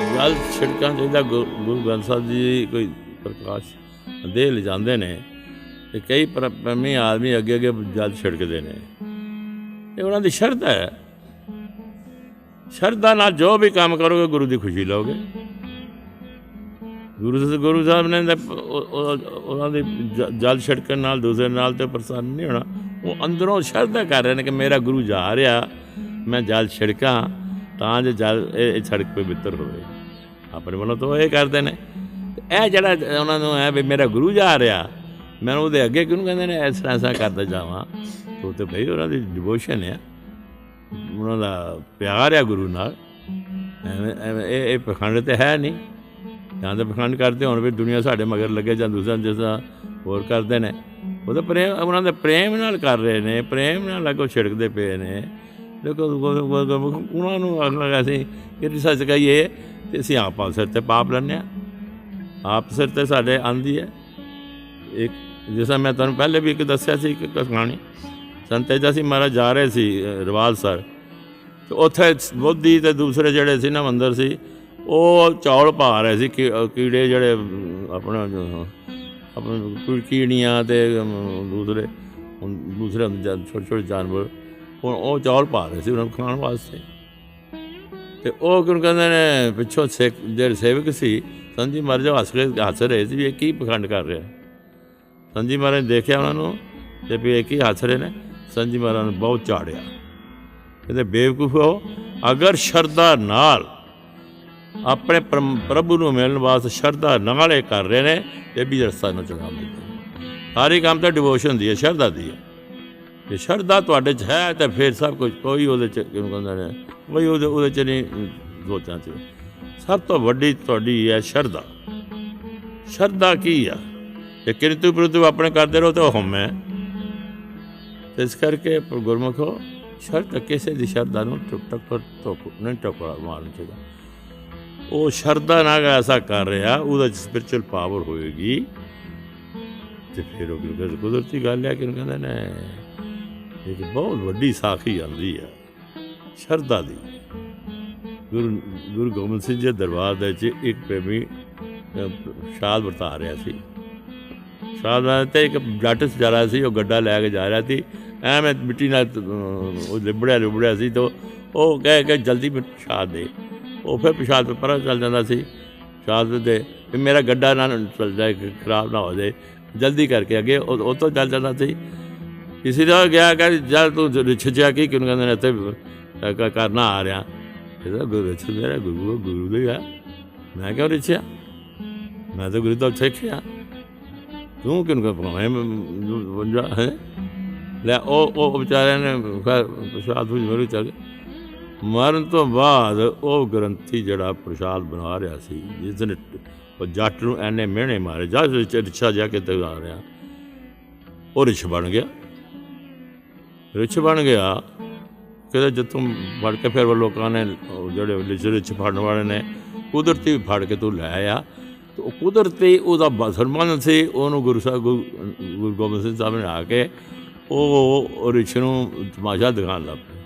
ਛਿੜਕਾਂ ਜਿਹਦਾ ਗੁਰੂ ਗ੍ਰੰਥ ਸਾਹਿਬ ਜੀ ਕੋਈ ਪ੍ਰਕਾਸ਼ ਦੇ ਲਿਜਾਂਦੇ ਨੇ ਤੇ ਕਈ ਪਰ- ਪ੍ਰੇਮੀ ਆਦਮੀ ਅੱਗੇ ਅੱਗੇ ਜਲ ਛਿੜਕਦੇ ਨੇ। ਇਹ ਉਹਨਾਂ ਦੀ ਸ਼ਰਧਾ ਹੈ। ਸ਼ਰਧਾ ਨਾਲ ਜੋ ਵੀ ਕੰਮ ਕਰੋਗੇ ਗੁਰੂ ਦੀ ਖੁਸ਼ੀ ਲਓਗੇ। ਗੁਰੂ ਸਾਹਿਬ ਗੁਰੂ ਸਾਹਿਬ ਨੇ ਉਹਨਾਂ ਦੇ ਜਲ ਛਿੜਕਣ ਨਾਲ, ਦੂਸਰੇ ਨਾਲ ਤੇ ਪ੍ਰਸੰਨ ਨਹੀਂ ਹੋਣਾ। ਉਹ ਅੰਦਰੋਂ ਸ਼ਰਧਾ ਕਰ ਰਹੇ ਨੇ ਕਿ ਮੇਰਾ ਗੁਰੂ ਜਾ ਰਿਹਾ, ਮੈਂ ਜਲ ਛਿੜਕਾਂ। ਤਾਂ ਜੇ ਜਲ ਇਹ ਇਹ ਸੜਕ ਪਵਿੱਤਰ ਹੋਵੇ। ਆਪਣੇ ਵੱਲੋਂ ਤਾਂ ਉਹ ਇਹ ਕਰਦੇ ਨੇ। ਇਹ ਜਿਹੜਾ ਉਹਨਾਂ ਨੂੰ ਹੈ ਵੀ ਮੇਰਾ ਗੁਰੂ ਜਾ ਰਿਹਾ, ਮੈਂ ਉਹਦੇ ਅੱਗੇ ਕਿਉਂ ਕਹਿੰਦੇ ਨੇ, ਇਸ ਤਰ੍ਹਾਂ ਐਸਾ ਕਰਦਾ ਜਾਵਾਂ। ਉਹ ਤੇ ਭਈ ਉਹਨਾਂ ਦੀ ਡਿਵੋਸ਼ਨ ਹੈ ਉਹਨਾਂ ਦਾ ਪਿਆਰ ਹੈ ਗੁਰੂ ਨਾਲ। ਇਹ ਇਹ ਪਖੰਡ ਤੇ ਹੈ ਨਹੀਂ। ਜਾਂ ਤਾਂ ਪਖੰਡ ਕਰਦੇ ਹੋਣ ਵੀ ਦੁਨੀਆ ਸਾਡੇ ਮਗਰ ਲੱਗੇ ਜਾਂ ਦੂਸਰਾ ਜਿਸਾ ਹੋਰ ਕਰਦੇ ਨੇ। ਉਹ ਤਾਂ ਪ੍ਰੇਮ, ਉਹਨਾਂ ਦੇ ਪ੍ਰੇਮ ਨਾਲ ਕਰ ਰਹੇ ਨੇ। ਪ੍ਰੇਮ ਨਾਲ ਅੱਗੋਂ ਛਿੜਕਦੇ ਪਏ ਨੇ। ਦੇਖੋ ਉਹਨਾਂ ਨੂੰ ਅਗਲਾ ਅਸੀਂ ਕਿ ਸੱਚ ਕਹੀਏ ਤੇ ਅਸੀਂ ਆਪਾਂ ਸਿਰ ਤੇ ਪਾਪ ਲੈਂਦੇ ਹਾਂ। ਆਪ ਸਿਰ ਤੇ ਸਾਡੇ ਆਂਦੀ ਹੈ ਇੱਕ ਜਿਸਾ ਮੈਂ ਤੁਹਾਨੂੰ ਪਹਿਲੇ ਵੀ ਇੱਕ ਦੱਸਿਆ ਸੀ ਇੱਕ ਕਹਾਣੀ। ਸੰਤ ਸੰਤੇਜਾ ਸੀ ਮਹਾਰਾਜ ਜਾ ਰਹੇ ਸੀ ਰਵਾਲ ਸਰ। ਤੇ ਉੱਥੇ ਬੋਧੀ ਤੇ ਦੂਸਰੇ ਜਿਹੜੇ ਸੀ ਨਾ ਮੰਦਰ ਸੀ ਉਹ ਚੌਲ ਪਾ ਰਹੇ ਸੀ ਕੀ- ਕੀੜੇ ਜਿਹੜੇ ਅਮ, ਆਪਣਾ ਕੀੜੀਆਂ ਤੇ ਦੂਸਰੇ ਦੂਸਰੇ ਛੋਟੇ ਛੋਟੇ ਜਾਨਵਰ। ਹੁਣ ਉਹ ਚੌਲ ਪਾ ਰਹੇ ਸੀ ਉਹਨਾਂ ਨੂੰ ਖਾਣ ਵਾਸਤੇ। ਤੇ ਉਹ ਕਿਉਂ ਕਹਿੰਦੇ ਨੇ, ਪਿੱਛੋਂ ਸਿੱਖ ਜਿਹੜੇ ਸੇਵਕ ਸੀ, ਸੰਜੀ ਮਰ ਜਾ ਹੱਸ ਰਹੇ ਹੱਸ ਰਹੇ ਸੀ ਵੀ ਇਹ ਕੀ ਪਖੰਡ ਕਰ ਰਿਹਾ। ਸੰਜੀ ਮਹਾਰਾਜ ਨੇ ਦੇਖਿਆ ਉਹਨਾਂ ਨੂੰ ਤੇ ਵੀ ਇਹ ਕੀ ਹੱਸ ਰਹੇ ਨੇ। ਸੰਜੀ ਮਹਾਰਾਜ ਨੂੰ ਬਹੁਤ ਝਾੜਿਆ। ਕਹਿੰਦੇ, ਬੇਵਕੂਫੋ ਅਗਰ ਸ਼ਰਧਾ ਨਾਲ ਆਪਣੇ ਪ੍ਰਮ- ਪ੍ਰਭੂ ਨੂੰ ਮਿਲਣ ਵਾਸਤੇ ਸ਼ਰਧਾ ਨਾਲ ਇਹ ਕਰ ਰਹੇ ਨੇ, ਇਹ ਵੀ ਰਸਤਾ ਨਾ ਚਲਾ ਮਿਲਦਾ ਸਾਰੀ ਕੰਮ ਤਾਂ ਡਿਵੋਸ਼ਨ ਦੀ ਹੈ, ਸ਼ਰਧਾ ਦੀ ਹੈ। ਜੇ ਸ਼ਰਧਾ ਤੁਹਾਡੇ 'ਚ ਹੈ ਤਾਂ ਫਿਰ ਸਭ ਕੁਝ ਕੋਈ ਉਹਦੇ 'ਚ ਕਿਉਂ ਕਹਿੰਦਾ ਨੇ ਬਈ ਉਹਦੇ ਉਹਦੇ 'ਚ ਨਹੀਂ ਸੋਚਾਂ 'ਚ। ਸਭ ਤੋਂ ਵੱਡੀ ਤੁਹਾਡੀ ਹੈ ਸ਼ਰਧਾ। ਸ਼ਰਧਾ ਕੀ ਆ? ਜੇ ਕਿਰਤੂ ਪ੍ਰਤੂ ਆਪਣੇ ਕਰਦੇ ਰਹੋ ਤਾਂ ਉਹ ਹਉਮੈ ਹੈ। ਤੇ ਇਸ ਕਰਕੇ ਪਰ ਗੁਰਮਖੋ, ਸ਼ਰਤ ਕਿਸੇ ਦੀ ਸ਼ਰਧਾ ਨੂੰ ਟੁੱਟ ਟੱਕ ਟੋਕ ਨਹੀਂ ਟੋਕਰਾ ਮਾਰਨ ਚਾਹੀਦਾ ਉਹ ਸ਼ਰਧਾ ਨਾਲ ਐਸਾ ਕਰ ਰਿਹਾ, ਉਹਦਾ ਸਪਿਰਚੁਅਲ ਪਾਵਰ ਹੋਏਗੀ। ਤੇ ਫਿਰ ਉਹ ਕਿਉਂਕਿ ਕੁਦਰਤੀ ਗੱਲ ਹੈ ਕਿ ਉਹਨੂੰ ਕਹਿੰਦੇ ਨੇ? ਇੱਕ ਬਹੁਤ ਵੱਡੀ ਸਾਖੀ ਆਉਂਦੀ ਹੈ ਸ਼ਰਧਾ ਦੀ। ਗੁਰੂ ਗੁਰੂ ਗੋਬਿੰਦ ਸਿੰਘ ਜੀ ਦੇ ਦਰਬਾਰ ਦੇ ਵਿੱਚ ਇੱਕ ਪ੍ਰੇਮੀ ਅਹ, ਸ਼ਾਦ ਵਰਤਾ ਰਿਹਾ ਸੀ। ਸ਼ਾਦ ਤੇ ਇੱਕ ਜੱਟ ਜਾ ਰਿਹਾ ਸੀ ਉਹ ਗੱਡਾ ਲੈ ਕੇ ਜਾ ਰਿਹਾ ਸੀ। ਐਵੇਂ ਮਿੱਟੀ ਨਾਲ ਉਹ ਲਿਬੜਿਆ ਲਿਬੜਿਆ ਸੀ ਤਾਂ ਉਹ ਕਹਿ ਕੇ ਜਲਦੀ ਮੈਨੂੰ ਦੇ। ਉਹ ਫਿਰ ਪ੍ਰਸ਼ਾਦ ਤੇ ਪਰਾਂ ਚੱਲ ਜਾਂਦਾ ਸੀ। ਪ੍ਰਸ਼ਾਦ ਦੇ ਮੇਰਾ ਗੱਡਾ ਨਾ ਚੱਲ ਜਾਏ ਖਰਾਬ ਨਾ ਹੋ ਜਾਏ। ਜਲਦੀ ਕਰਕੇ ਅੱਗੇ ਉਹ ਉਹ ਤੋਂ ਚੱਲ ਜਾਂਦਾ ਸੀ। ਕਿਸੇ ਦਾ ਗਿਆ ਕਿ ਜਦ ਤੂੰ ਰਿਛਿਆ ਕਿ ਕਿਉਂ ਕਹਿੰਦੇ ਨੇ ਇੱਥੇ? ਕ- ਕਰਨਾ ਆ ਰਿਹਾ ਇਹਦਾ ਗੁਰੂ ਰਿਛ ਮੇਰਾ ਗੁਰੂ ਗੁਰੂ ਦੇ ਆ। ਮੈਂ ਕਿਉਂ ਰਿਛਿਆ? ਮੈਂ ਤਾਂ ਗੁਰੂ ਤੋਂ ਸਿੱਖਿਆ ਤੂੰ ਕਿਉਂ ਕਹ ਮੈਂ ਵੰਜਾ ਹੈ? ਲੈ, ਉਹ ਉਹ ਵਿਚਾਰਿਆਂ ਨੇ ਪ੍ਰਸ਼ਾਦ ਵਿੱਚ ਮੇਰੇ ਚੱਲ ਮਰਨ ਤੋਂ ਬਾਅਦ ਉਹ ਗ੍ਰੰਥੀ ਜਿਹੜਾ ਪ੍ਰਸ਼ਾਦ ਬਣਾ ਰਿਹਾ ਸੀ, ਜਿਸ ਨੇ ਉਹ ਜੱਟ ਨੂੰ ਐਨੇ ਮਿਹਣੇ ਮਾਰੇ ਜਾ ਰਿਛਾ ਜਾ ਕੇ ਤੇ ਆ ਰਿਹਾ, ਉਹ ਰਿਛ ਬਣ ਗਿਆ। ਰਿਛ ਬਣ ਗਿਆ। ਕਿਤੇ ਜਿੱਥੋਂ ਫੜ ਕੇ ਫਿਰ ਉਹ ਲੋਕਾਂ ਨੇ ਜਿਹੜੇ ਰਿਛ ਫੜਨ ਵਾਲੇ ਨੇ, ਕੁਦਰਤੀ ਫੜ ਕੇ ਤੂੰ ਲੈ ਆ। ਤੇ ਉਹ ਕੁਦਰਤੀ ਉਹਦਾ ਬਸਰਮਨ ਸੀ, ਉਹਨੂੰ ਗੁਰੂ ਸਾਹਿਬ ਗੁਰੂ ਗੁਰੂ ਗੋਬਿੰਦ ਸਿੰਘ ਸਾਹਿਬ ਨੇ ਆ ਕੇ ਉਹ ਉਹ ਰਿਛ ਨੂੰ ਤਮਾਸ਼ਾ ਦਿਖਾਉਣ ਲੱਗ ਪਏ।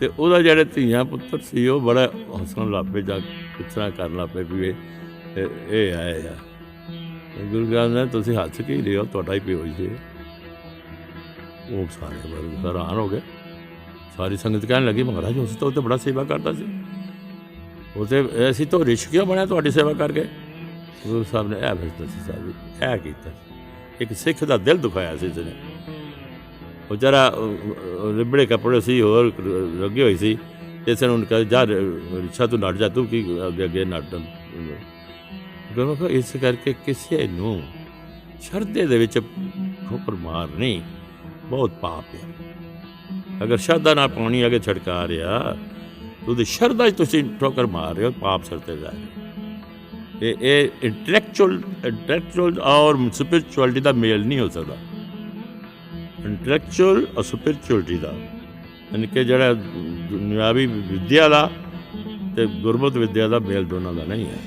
ਤੇ ਉਹਦਾ ਜਿਹੜੇ ਧੀਆਂ ਪੁੱਤਰ ਸੀ, ਉਹ ਬੜਾ ਹੱਸਣ ਲੱਗ ਪਏ, ਜਾਂ ਕਿਸ ਤਰ੍ਹਾਂ ਕਰਨ ਲੱਗ ਪਏ ਵੀ ਇਹ, ਇਹ- ਆਏ ਆ। ਗੁਰੂ ਗ੍ਰੰਥ ਨੇ ਤੁਸੀਂ ਹੱਥ ਕੀ ਲਿਓ, ਤੁਹਾਡਾ ਹੀ ਪਿਓ ਜੀ। ਉਹ ਸਾਰੇ ਬੜੇ ਹੈਰਾਨ ਹੋ ਗਏ। ਸਾਰੀ ਸੰਗਤ ਕਹਿਣ ਲੱਗੀ, ਮਹਾਰਾਜ, ਉਸ ਤੋਂ ਤੇ ਬੜਾ ਸੇਵਾ ਕਰਦਾ ਸੀ। ਉਹ ਤੇ ਅਸੀਂ ਤਾਂ ਰਿਸ਼ ਕਿਉਂ ਬਣਿਆ ਤੁਹਾਡੀ ਸੇਵਾ ਕਰਕੇ? ਗੁਰੂ ਸਾਹਿਬ ਨੇ ਇਹ ਫੈਸਲਾ ਸੀ ਸਾਹਿਬ ਇਹ ਕੀਤਾ ਇੱਕ ਸਿੱਖ ਦਾ ਦਿਲ ਦੁਖਾਇਆ ਸੀ ਇਸਨੇ ਉਹ ਜਰਾ ਲਿਬੜੇ ਕੱਪੜੇ ਸੀ, ਹੋਰ ਲੱਗੇ ਹੋਈ ਸੀ। ਇਸ ਨੂੰ ਕਹ, ਜਾ, ਰਿਸ਼ਾ ਤੂੰ ਨੱਟ ਜਾ, ਤੂੰ ਕੀ ਅੱਗੇ ਅੱਗੇ ਨੱਟ ਗੁਰੂ ਕੋ ਇਸ ਕਰਕੇ ਕਿਸੇ ਨੂੰ ਸ਼ਰਧੇ ਦੇ ਵਿੱਚ ਠੁੱਕਰ ਮਾਰ ਨਹੀਂ। ਬਹੁਤ ਪਾਪ ਹੈ। ਅਗਰ ਸ਼ਰਧਾ ਨਾਲ ਪਾਣੀ ਅਗੇ ਛੜਕਾ ਰਿਹਾ ਉਹਦੀ ਸ਼ਰਧਾ 'ਚ ਤੁਸੀਂ ਠੋਕਰ ਮਾਰ ਰਹੇ ਹੋ, ਪਾਪ ਸਿਰ ਤੇ ਜਾ ਰਿਹਾ ਇਹ ਇਹ ਇੰਟੈਲੈਕਚੁਅਲ ਇੰਟੈਲੈਕਚੁਅਲ ਔਰ ਸਪਿਰਚੁਅਲਿਟੀ ਦਾ ਮੇਲ ਨਹੀਂ ਹੋ ਸਕਦਾ। ਇੰਟੈਲੈਕਚੁਅਲ ਔਰ ਸਪਿਰਚੁਅਲਿਟੀ ਦਾ। ਯਾਨੀ ਕਿ ਜਿਹੜਾ ਦੁਨਿਆਵੀ ਵਿਦਿਆ ਦਾ ਤੇ ਗੁਰਮਤਿ ਵਿਦਿਆ ਦਾ ਮੇਲ ਦੋਨਾਂ ਦਾ ਨਹੀਂ ਹੈ।